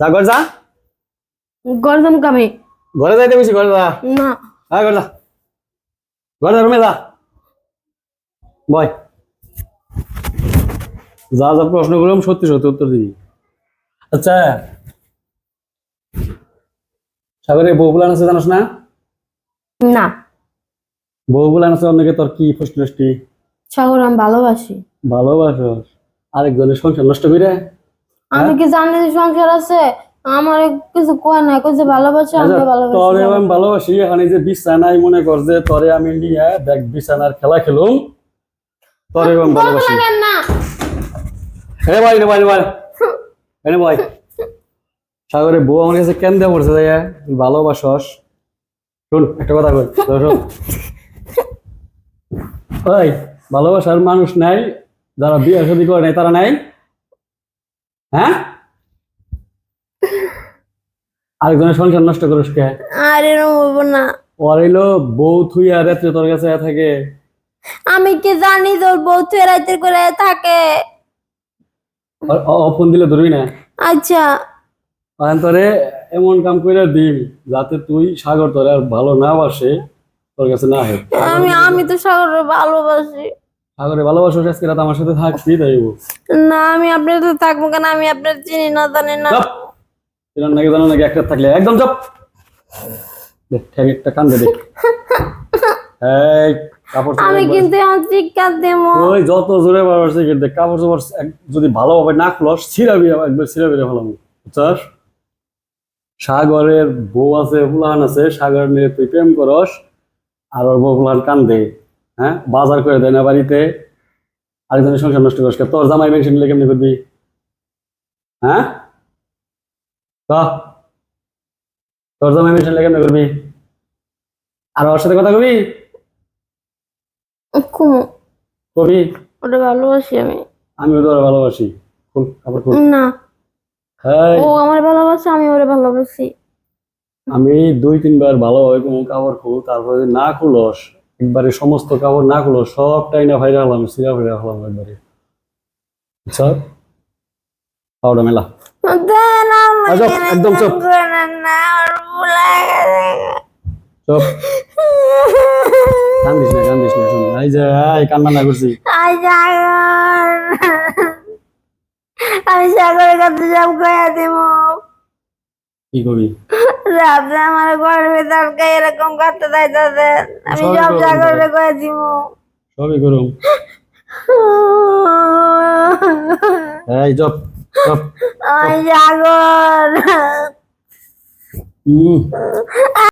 যা ঘর যা। গরদম কামে ঘরে যাইতে বেশি ঘরে যা। না। হ্যাঁ ঘর যা। ঘর যা রুমে যা। বয়। যা যা প্রশ্ন করলাম সত্যি সত্যি উত্তর দিবি। আচ্ছা। সাগরে বউ বুলান আছে জানাস না? না। বউ বুলান আছে অনেকে তোর কি ফুষ্টি সাগর আমি ভালোবাসি। ভালোবাসস। আরেকজনের সংসার নষ্ট করে। আমি কি জানি যে সংসার আছে? আমার কিছু কয় না কইছে ভালোবাসি আমি আচ্ছা, তোরে ভালোবাসি আমি ভালোবাসি এখানে যে বিছানায় মনে কর যে তোরে আমি নিয়ে দেখ বিছানার খেলা খেলুম তোরে আমি ভালোবাসি। না। ভাই রে ভাই রে ভাই। এনে ভাই। সাগরে বউ আমার কাছে কেন দেওয়া পড়ছে তাই তুই ভালোবাসস। শুন একটা কথা কই তোর শোন। ওই ভালোবাসার মানুষ নাই যারা বিয়ে শাদী করে নাই তারা নাই। হ্যাঁ? আরেকজনের সংসার নষ্ট করিস কে? আর এরকম না। ওর হইল বউ থুইয়া রাত্রে তোর কাছে থাকে। আমি কি জানি তোর বউ রাতের করে থাকে? ফোন দিলে ধরবি না? আচ্ছা। এমন কাম করে দিম যাতে তুই সাগর তোরে আর ভালো না বাসে তোর কাছে না হয় আমি আমি তো সাগর ভালোবাসি। সাগরে ভালোবাসো আজকে রাত আমার সাথে থাকবি তাই না আমি আপনার তো থাকব কেন? আমি আপনার চিনি না জানি না। চপ! এরকম নাকি জানো নাকি একটা থাকলে একদম চপ! দেখ ঠ্যাং একটা কান দে। দেখ এই কাপড় আমি কিন্তু আমার চিৎকার দেবো। ওই যত জোরে বাড়ছে সিগারেট দেখ কাপড় এক- যদি ভালোভাবে না খুলস ছিড়াবি একবার ছিড়াবি রে ফেলাম বুঝছস? সাগরের বউ আছে ফুলান আছে সাগর নিয়ে তুই প্রেম করস আর ওর বউ ফুলান কান দে হ্যাঁ? বাজার করে দেয় না বাড়িতে। আরেকজনের সংসার নষ্ট করিস? তোর জামাই মেনশন নিলে কেমনি করবি? হ্যাঁ? তোর জামাই মেনশন নিলে কেমনি করবি? আর ওর সাথে কথা কবি? কবি? ওটা ভালোবাসি আমি। আমিও তোর ভালোবাসি। খুল না। ও আমার ভালোবাসে আমি ওরে ভালোবাসি। আমি দুই তিনবার ভালোভাবে কোনো কাপড় খুল তারপরে না খুলস একবারে সমস্ত কাপড় না খুলো সবটাই না ভাইরা হলাম সিরা ভাইরা হলাম একবারে। বুঝছ পাউডার মেলা। আজব, একদম চুপ। চপ। কান্দিস না কান্দিস না শোন। এই যে এই কান্না না করছি। আই আমি সাগরের কাছে সব কয়ে দিব। কি করবি আপনি আমার ঘরের ভেতরকে এরকম করতে চাইতেছে। আমি সব সাগরে কয়ে দিব। সবই করুম এই জপ আমি সাগর হুম